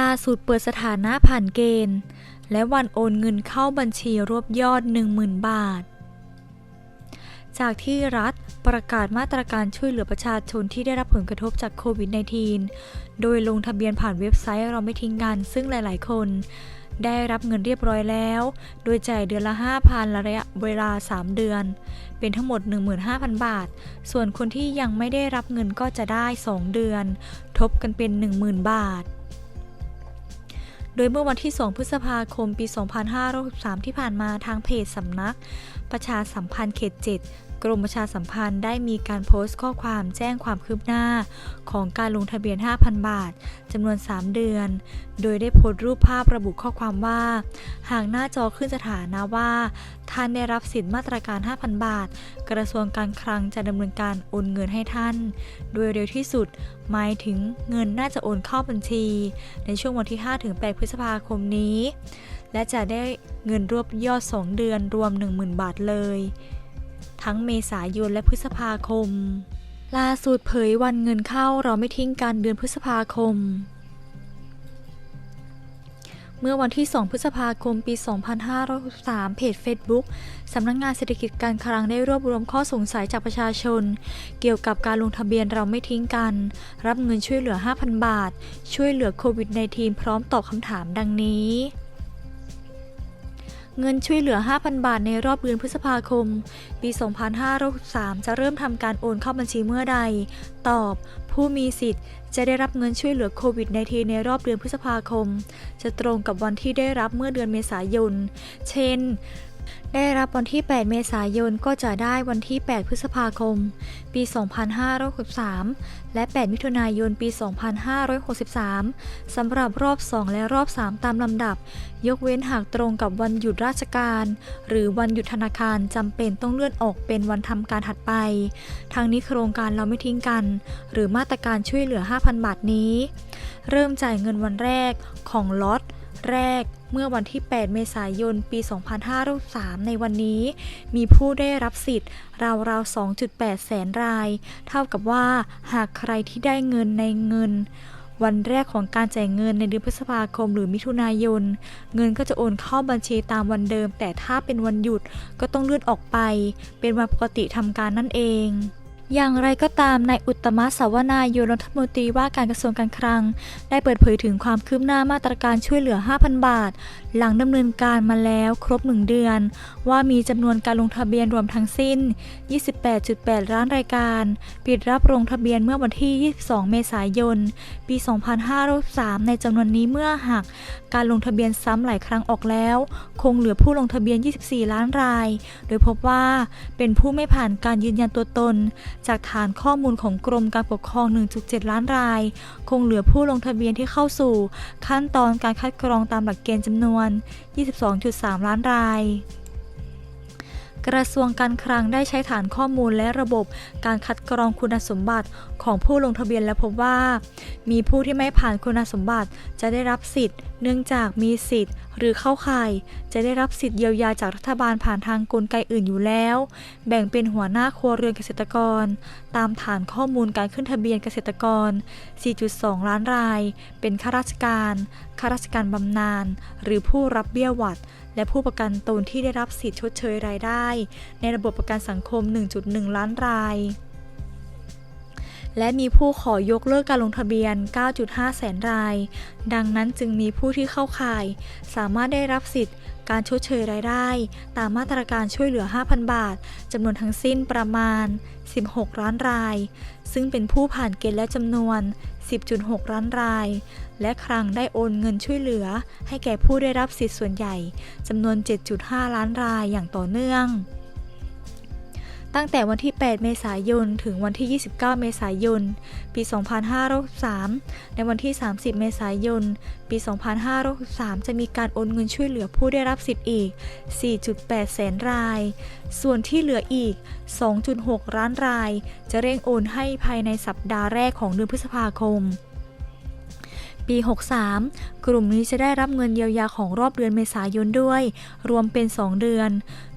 ล่าสุดเปิดสถานะผ่านเกณฑ์ และวันโอนเงินเข้าบัญชีรวบยอด 10,000 บาท จากที่รัฐประกาศมาตรการช่วยเหลือประชาชนที่ได้รับผลกระทบจากโควิด -19 โดยลงทะเบียนผ่านเว็บไซต์เราไม่ทิ้งกันซึ่งหลาย ๆ คน ได้รับเงินเรียบร้อยแล้ว โดยจ่ายเดือนละ 5,000 ระยะเวลา 3 เดือน เป็นทั้งหมด 15,000 บาท ส่วนคนที่ยังไม่ได้รับเงินก็จะได้ 2 เดือน ทบกันเป็น 10,000 บาท โดยเมื่อวันที่ 2 พฤษภาคม ปี 2563 ที่ผ่านมาทางเพจสำนัก ประชาสัมพันธ์เขต 7 กรมประชาสัมพันธ์ได้มีการโพสต์ข้อความแจ้งความคืบหน้า ของการลงทะเบียน 5,000 บาทจำนวน 3 เดือน โดยได้โพสต์รูปภาพระบุข้อความว่า หากหน้าจอขึ้นสถานะว่า ท่านได้รับสิทธิมาตรการ 5,000 บาท กระทรวงการคลังจะดำเนินการโอนเงินให้ท่าน โดยเร็วที่สุดหมายถึงเงินน่าจะโอนเข้าบัญชี ในช่วงวันที่ 5-8 พฤษภาคมนี้ และจะได้เงินรวบยอด 2 เดือนรวม 10,000 บาทเลย ทั้งเมษายนและพฤษภาคม ล่าสุดเผยวันเงินเข้าเราไม่ทิ้งกันเดือนพฤษภาคม เมื่อวันที่ 2 พฤษภาคม ปี 2563 เพจ Facebook สำนักงงานเศรษฐกิจการคลังได้รวบรวมข้อสงสัยจากประชาชน เกี่ยวกับการลงทะเบียนเราไม่ทิ้งกัน รับเงินช่วยเหลือ 5,000 บาท ช่วยเหลือโควิด -19 พร้อมตอบคำถามดังนี้ เงินช่วยเหลือ 5,000 บาทในรอบเดือนพฤษภาคม ปี 2563 จะเริ่มทำการโอนเข้าบัญชีเมื่อใด ตอบ ผู้มีสิทธิ์ จะได้รับเงินช่วยเหลือโควิด -19 ในรอบเดือนพฤษภาคม จะตรงกับวันที่ได้รับเมื่อเดือนเมษายน เช่น ได้รับวันที่ 8 เมษายนก็จะได้วันที่ 8 พฤษภาคม ปี 2563 และ 8 มิถุนายน ปี 2563 สำหรับรอบ 2 และรอบ 3 ตามลำดับ ยกเว้นหากตรงกับวันหยุดราชการ หรือวันหยุดธนาคารจำเป็นต้องเลื่อนออกเป็นวันทำการถัดไป ทางนี้โครงการเราไม่ทิ้งกัน หรือมาตรการช่วยเหลือ 5,000 บาทนี้ เริ่มจ่ายเงินวันแรกของล็อต แรกเมื่อวันที่ 8 เมษายน ปี 2563ในวันนี้ มีผู้ได้รับสิทธิ์ราวๆ 2.8 แสนราย เท่ากับว่าหากใครที่ได้เงินในเงิน วันแรกของการจ่ายเงินในเดือนพฤษภาคมหรือมิถุนายน เงินก็จะโอนเข้าบัญชีตามวันเดิม แต่ถ้าเป็นวันหยุดก็ต้องเลื่อนออกไป เป็นวันปกติทำการนั่นเอง อย่างไรก็ตามนายอุตมะสาวนายนรัฐมนตรีว่าการกระทรวงการคลัง ได้เปิดเผยถึงความคืบหน้ามาตรการช่วยเหลือ 5,000 บาท หลังดำเนินการมาแล้วครบ 1 เดือน ว่ามีจำนวนการลงทะเบียนรวมทั้งสิ้น 28.8 ล้านรายการ ปิดรับลงทะเบียนเมื่อวันที่ 22 เมษายน ปี 2563ในจำนวนนี้เมื่อหัก การลงทะเบียนซ้ำหลายครั้งออกแล้ว คงเหลือผู้ลงทะเบียน 24 ล้านราย โดยพบว่าเป็นผู้ไม่ผ่านการยืนยันตัวตน จากฐานข้อมูลของกรมการปกครอง 1.7 ล้านราย คงเหลือผู้ลงทะเบียนที่เข้าสู่ ขั้นตอนการคัดกรองตามหลักเกณฑ์จำนวน 22.3 ล้านรายกระทรวงการคลังได้ใช้ฐานข้อมูลและระบบการคัดกรองคุณสมบัติของผู้ลงทะเบียนและพบว่า มีผู้ที่ไม่ผ่านคุณสมบัติจะได้รับสิทธิ์เนื่องจากมีสิทธิ์หรือเข้าข่าย จะได้รับสิทธิ์เยียวยาจากรัฐบาลผ่านทางกลไกอื่นอยู่แล้ว แบ่งเป็นหัวหน้าครัวเรือนเกษตรกร ตามฐานข้อมูลการขึ้นทะเบียนเกษตรกร 4.2 ล้านราย เป็นข้าราชการ ข้าราชการบำนาญ หรือผู้รับเบี้ยหวัด และผู้ประกันตนที่ได้รับสิทธิ์ชดเชยรายได้ ในระบบประกันสังคม 1.1 ล้านราย และมีผู้ขอยกเลิกการลงทะเบียน 9.5 แสนราย ดังนั้นจึงมีผู้ที่เข้าข่าย สามารถได้รับสิทธิ์การชดเชยรายได้ ตามมาตรการช่วยเหลือ 5,000 บาท จำนวนทั้งสิ้นประมาณ 16 ล้านราย ซึ่งเป็นผู้ผ่านเกณฑ์และจำนวน 10.6 ล้านราย และครั้งได้โอนเงินช่วยเหลือ ให้แก่ผู้ได้รับสิทธิ์ส่วนใหญ่จำนวน 7.5 ล้านรายอย่างต่อเนื่อง ตั้งแต่วันที่ 8 เมษายน ถึงวันที่ 29 เมษายน ปี 2563 ในวันที่ 30 เมษายน ปี 2563 จะมีการโอนเงินช่วยเหลือผู้ได้รับสิทธิ์อีก 4.8 แสนราย ส่วนที่เหลืออีก 2.6 ล้านราย จะเร่งโอนให้ภายในสัปดาห์แรกของเดือนพฤษภาคม ปี 63 กลุ่มนี้จะได้รับเงินเยียวยาของรอบเดือนเมษายนด้วย รวมเป็น 2 เดือน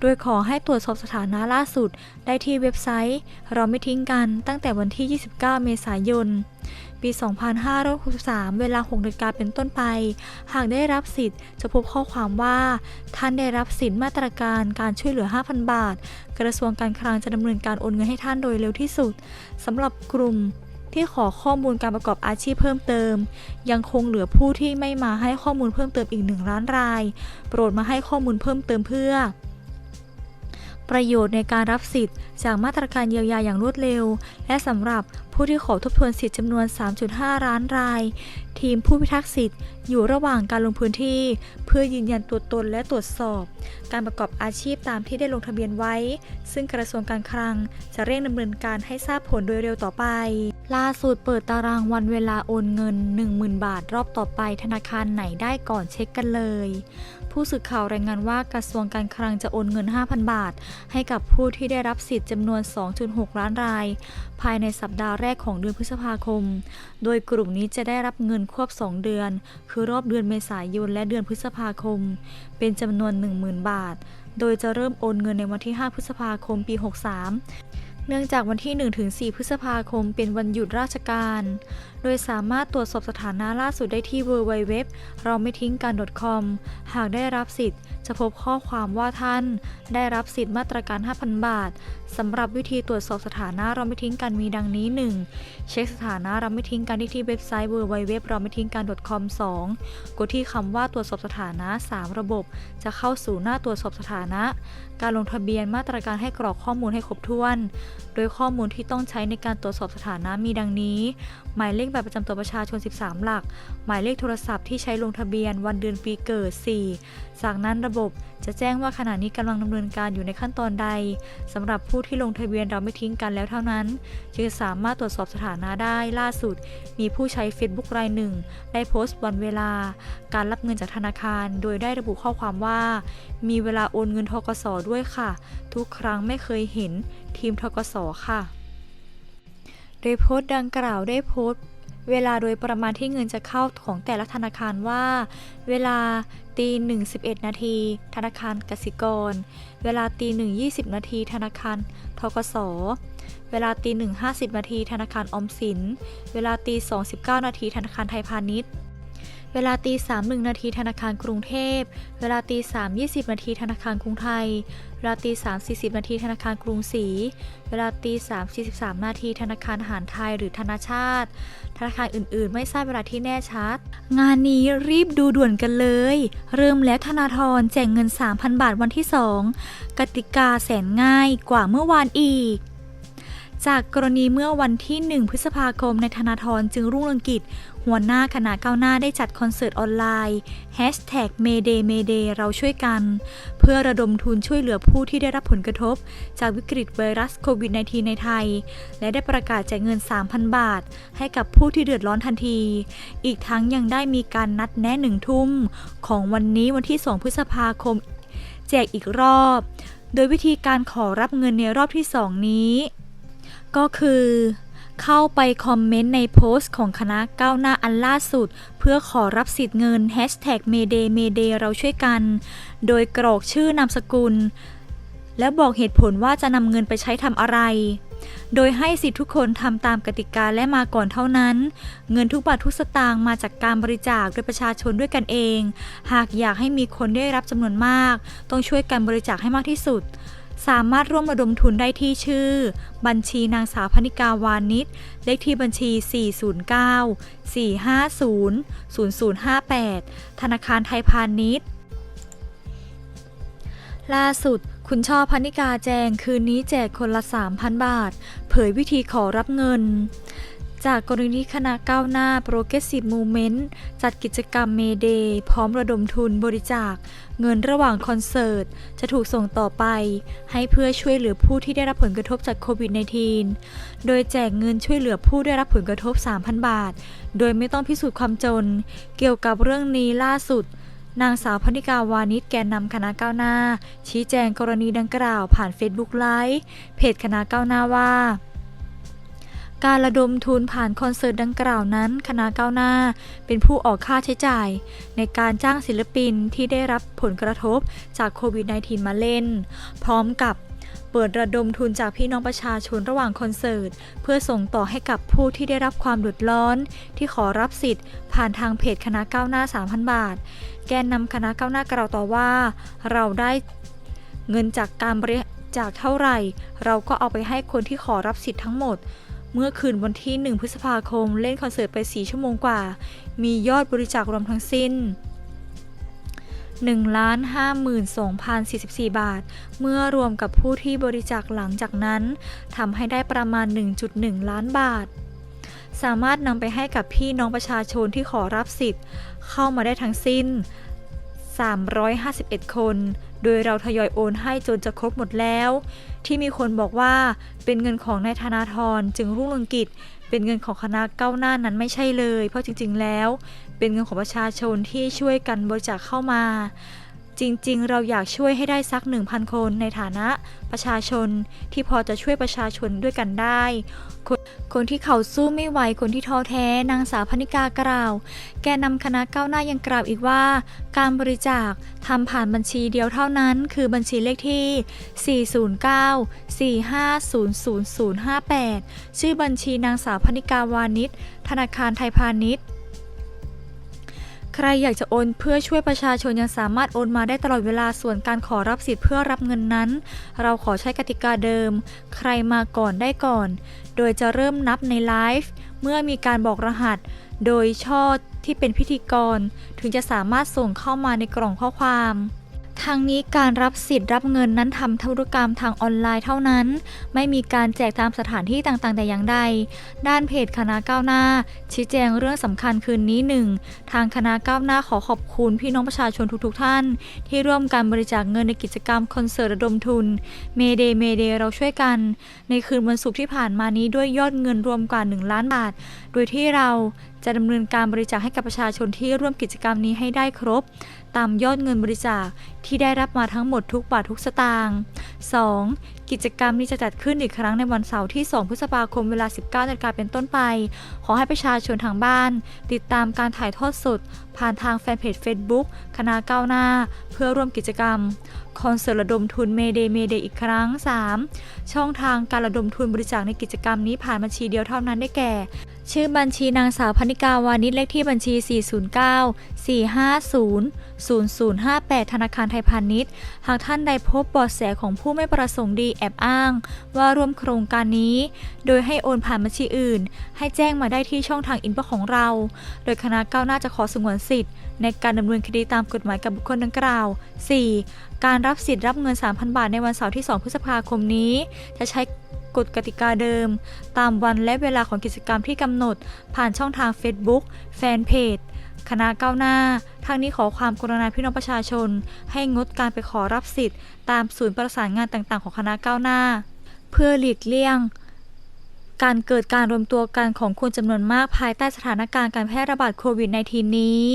โดยขอให้ตรวจสอบสถานะล่าสุด ได้ที่เว็บไซต์ เราไม่ทิ้งกันตั้งแต่วันที่ 29 เมษายน ปี 2563 เวลา6นาฬิกาเป็นต้นไป หากได้รับสิทธิ์จะพบข้อความว่า ท่านได้รับสิทธิ์มาตรการการช่วยเหลือ 5,000 บาท กระทรวงการคลังจะดำเนินการโอนเงินให้ท่านโดยเร็วที่สุดสำหรับกลุ่ม ที่ขอข้อมูลการประกอบอาชีพเพิ่มเติม ยังคงเหลือผู้ที่ไม่มาให้ข้อมูลเพิ่มเติมอีกหนึ่งล้านราย โปรดมาให้ข้อมูลเพิ่มเติมเพื่อ ประโยชน์ในการรับสิทธิ์จากมาตรการเยียวยาอย่างรวดเร็ว และสำหรับผู้ที่ขอทบทวนสิทธิ์จำนวน 3.5 ล้านราย ทีมผู้พิทักษ์สิทธิ์อยู่ระหว่างการลงพื้นที่ เพื่อยืนยันตัวตนและตรวจสอบ การประกอบอาชีพตามที่ได้ลงทะเบียนไว้ ซึ่งกระทรวงการคลัง จะเร่งดำเนินการให้ทราบผลโดยเร็วต่อไป ล่าสุดเปิดตารางวันเวลาโอนเงิน 10,000 บาทรอบต่อไปธนาคารไหนได้ก่อนเช็คกันเลย ผู้สื่อข่าวรายงานว่ากระทรวงการคลังจะโอนเงิน 5,000 บาท ให้กับผู้ที่ได้รับสิทธิ์จำนวน 2.6 ล้านราย ภายในสัปดาห์แรกของเดือนพฤษภาคม โดยกลุ่มนี้จะได้รับเงินควบ 2 เดือน คือรอบเดือนเมษายนและเดือนพฤษภาคม เป็นจำนวน 10,000 บาท โดยจะเริ่มโอนเงินในวันที่ 5 พฤษภาคมปี 63 เนื่องจากวันที่ 1-4 พฤษภาคมเป็นวันหยุดราชการ โดยสามารถตรวจสอบสถานะล่าสุดได้ที่ www เราไม่ทิ้งกัน .com หากได้รับสิทธิ์ จะพบข้อความว่าท่าน ได้รับสิทธิ์มาตรการ 5,000 บาทสำหรับวิธีตรวจสอบสถานะเราไม่ทิ้งกันมีดังนี้ 1. เช็คสถานะเราไม่ทิ้งกันที่ที่เว็บไซต์ www เราไม่ทิ้งกัน .com 2. กดที่คำว่าตรวจสอบสถานะ 3 ระบบ จะเข้าสู่หน้าตรวจสอบสถานะ การลงทะเบียนมาตรการให้กรอกข้อมูลให้ครบถ้วน โดยข้อมูลที่ต้องใช้ในการตรวจสอบสถานะมีดังนี้ หมายเลขบัตรประจำตัวประชาชน 13 หลัก หมายเลขโทรศัพท์ที่ใช้ลงทะเบียนวันเดือนปีเกิด 4 จากนั้นระบบ จะแจ้งว่าขณะนี้กำลังดำเนินการอยู่ในขั้นตอนใดสำหรับผู้ที่ลงทะเบียนเราไม่ทิ้งกันแล้วเท่านั้นจึงสามารถตรวจสอบสถานะได้ล่าสุด มีผู้ใช้ Facebook รายหนึ่ง ได้โพสต์วันเวลา การรับเงินจากธนาคาร โดยได้ระบุข้อความว่า มีเวลาโอนเงินทกสด้วยค่ะ ทุกครั้งไม่เคยเห็นทีมทกสค่ะโดยโพสต์ดังกล่าวได้โพสต์ เวลาโดยประมาณที่เงินจะเข้าของแต่ละธนาคารว่า เวลาตีหนึ่งสิบเอ็ดนาทีธนาคารกสิกร เวลาตีหนึ่งยี่สิบนาทีธนาคารทกสเวลาตีหนึ่งห้าสิบนาทีธนาคารออมสิน เวลาตีสองสิบเก้านาทีธนาคารไทยพาณิชย์ เวลาตีสามหนึ่งนาทีธนาคารกรุงเทพ เวลาตีสามยี่สิบนาทีธนาคารกรุงไทย เวลาตีสามสี่สิบนาทีธนาคารกรุงศรี เวลาตีสามสี่สิบสามนาทีธนาคารหารไทยหรือธนาชาติ ธนาคารอื่นๆ ไม่ทราบเวลาที่แน่ชัด งานนี้รีบดูด่วนกันเลย เริ่มแล้วธนาธรแจกเงิน 3,000 บาทวันที่ 2 กติกาแสนง่ายกว่าเมื่อวานอีก จากกรณีเมื่อวันที่ 1 พฤษภาคมในธนาธรจึงรุ่งเรืองกิจ หัวหน้าคณะก้าวหน้าได้จัดคอนเสิร์ตออนไลน์ Hashtag Mayday Mayday เราช่วยกัน เพื่อระดมทุนช่วยเหลือผู้ที่ได้รับผลกระทบ จากวิกฤตไวรัสโควิด -19 ในไทย และได้ประกาศแจกเงิน 3,000 บาท ให้กับผู้ที่เดือดร้อนทันที อีกทั้งยังได้มีการนัดแนะหนึ่งทุ่ม ของวันนี้วันที่ 2 พฤษภาคม แจกอีกรอบ โดยวิธีการขอรับเงินในรอบที่ 2 นี้ ก็คือเข้าไปคอมเมนต์ในโพสต์ของคณะก้าวหน้าอันล่าสุด เพื่อขอรับสิทธิ์เงิน Hashtag Mayday Mayday เราช่วยกัน โดยกรอกชื่อนามสกุล และบอกเหตุผลว่าจะนำเงินไปใช้ทำอะไร โดยให้สิทธิทุกคนทำตามกติกาและมาก่อนเท่านั้น เงินทุกบาททุกสตางค์มาจากการบริจาคโดยประชาชนด้วยกันเอง หากอยากให้มีคนได้รับจำนวนมาก ต้องช่วยกันบริจาคให้มากที่สุด สามารถร่วมระดมทุนได้ที่ชื่อ บัญชีนางสาวพนิกาวานิชเลขที่บัญชี 409 450 0058 ธนาคารไทยพาณิชย์ ล่าสุดคุณช่อพนิกาแจงคืนนี้แจกคนละ 3,000 บาท เผยวิธีขอรับเงิน จากกรณีคณะก้าวหน้า Progressive Movement จัดกิจกรรมเมเดย์พร้อมระดมทุนบริจาค เงินระหว่างคอนเสิร์ต จะถูกส่งต่อไป ให้เพื่อช่วยเหลือผู้ที่ได้รับผลกระทบจากโควิด -19 โดยแจกเงินช่วยเหลือผู้ได้รับผลกระทบ 3,000 บาท โดยไม่ต้องพิสูจน์ความจน เกี่ยวกับเรื่องนี้ล่าสุดนางสาวพนิกาวานิชแกนนำคณะก้าวหน้า ชี้แจงกรณีดังกล่าวผ่าน Facebook ไลฟ์เพจคณะก้าวหน้าว่า การระดมทุนผ่านคอนเสิร์ตดังกล่าวนั้น คณะก้าวหน้า เป็นผู้ออกค่าใช้จ่าย ในการจ้างศิลปินที่ได้รับผลกระทบจากโควิด -19 มาเล่น พร้อมกับเปิดระดมทุนจากพี่น้องประชาชนระหว่างคอนเสิร์ต เพื่อส่งต่อให้กับผู้ที่ได้รับความเดือดร้อน ที่ขอรับสิทธิ์ ผ่านทางเพจคณะก้าวหน้า 3,000 บาท แกนนำคณะก้าวหน้ากล่าวต่อว่า เราได้เงินจากการบริจาคเท่าไหร่ เราก็เอาไปให้คนที่ขอรับสิทธิ์ทั้งหมด เมื่อคืนวันที่ 1 พฤษภาคมเล่นคอนเสิร์ตไป 4 ชั่วโมงกว่า มียอดบริจาครวมทั้งสิ้น 1,52,044 บาท เมื่อรวมกับผู้ที่บริจาคหลังจากนั้นทำให้ได้ประมาณ 1.1 ล้านบาท สามารถนำไปให้กับพี่น้องประชาชนที่ขอรับสิทธิ์ เข้ามาได้ทั้งสิ้น 351 คน โดยเราทยอยโอนให้จนจะครบหมดแล้ว ที่มีคนบอกว่าเป็นเงินของนายธนาธรจึงรุ่งเรืองกิจ เป็นเงินของคณะก้าวหน้านั้นไม่ใช่เลย เพราะจริง ๆ แล้ว เป็นเงินของประชาชนที่ช่วยกันบริจาคเข้ามาจริงๆ เราอยากช่วยให้ได้สัก 1,000 คนในฐานะประชาชนที่พอจะช่วยประชาชนด้วยกันได้ คนที่เขาสู้ไม่ไหวคนที่ท้อแท้ นางสาวพนิกากล่าว แกนำคณะก้าวหน้ายังกล่าวอีกว่า การบริจาคทำผ่านบัญชีเดียวเท่านั้น คือบัญชีเลขที่ 409-450058ชื่อบัญชีนางสาวพนิกาวานิชธนาคารไทยพาณิชย์ ใครอยากจะโอนเพื่อช่วยประชาชนยังสามารถโอนมาได้ตลอดเวลาส่วนการขอรับสิทธิ์เพื่อรับเงินนั้น เราขอใช้กติกาเดิม ใครมาก่อนได้ก่อน โดยจะเริ่มนับในไลฟ์เมื่อมีการบอกรหัส โดยช่อที่เป็นพิธีกร ถึงจะสามารถส่งเข้ามาในกล่องข้อความ ทางนี้การรับสิทธิ์รับเงินนั้นทำธุรกรรมทางออนไลน์เท่านั้น ไม่มีการแจกตามสถานที่ต่างๆ แต่อย่างใด ด้านเพจคณะก้าวหน้า ชี้แจงเรื่องสำคัญคืนนี้หนึ่งทางคณะก้าวหน้าขอขอบคุณพี่น้องประชาชนทุกๆ ท่าน ที่ร่วมการบริจาคเงินในกิจกรรมคอนเสิร์ตระดมทุนเมเดเมเดเราช่วยกัน ในคืนวันศุกร์ที่ผ่านมานี้ด้วยยอดเงินรวมกว่า 1 ล้านบาท โดยที่เราจะดำเนินการบริจาคให้กับประชาชนที่ร่วมกิจกรรมนี้ให้ได้ครบ ตามยอดเงินบริจาคที่ได้รับมาทั้งหมดทุกบาททุกสตางค์ 2. กิจกรรมนี้จะจัดขึ้นอีกครั้งในวันเสาร์ที่ 2 พฤษภาคมเวลา 19นาฬิกาเป็นต้นไป ขอให้ประชาชนทางบ้าน ติดตามการถ่ายทอดสด ผ่านทางแฟนเพจ Facebook คณะก้าวหน้า เพื่อร่วมกิจกรรม คอนเสิร์ตระดมทุนเมเดเมเดอีกครั้ง 3. ช่องทางการระดมทุนบริจาคในกิจกรรมนี้ผ่านบัญชีเดียวเท่านั้นได้แก่ ชื่อบัญชีนางสาวพนิกาวานิชเลขที่บัญชี 409 450 0058 ธนาคารไทยพาณิชย์ หากท่านใดพบเบาะแสของผู้ไม่ประสงค์ดีแอบอ้าง ว่าร่วมโครงการนี้ โดยให้โอนผ่านบัญชีอื่น ให้แจ้งมาได้ที่ช่องทางอินบ็อกของเรา โดยคณะก้าวหน้าจะขอสงวนสิทธิ์ ในการดำเนินคดีตามกฎหมายกับบุคคลดังกล่าว 4. การรับสิทธิ์รับเงิน 3,000 บาทในวันเสาร์ที่ 2 พฤษภาคมนี้ จะใช้กฎกติกาเดิม ตามวันและเวลาของกิจกรรมที่กำหนด ผ่านช่องทาง Facebook แฟนเพจ คณะก้าวหน้า ทางนี้ขอความกรุณาพี่น้องประชาชน ให้งดการไปขอรับสิทธิ์ ตามศูนย์ประสานงานต่าง ๆ ของคณะก้าวหน้า เพื่อหลีกเลี่ยง การเกิดการรวมตัวกันของคนจำนวนมากภายใต้สถานการณ์การแพร่ระบาดโควิด -19 นี้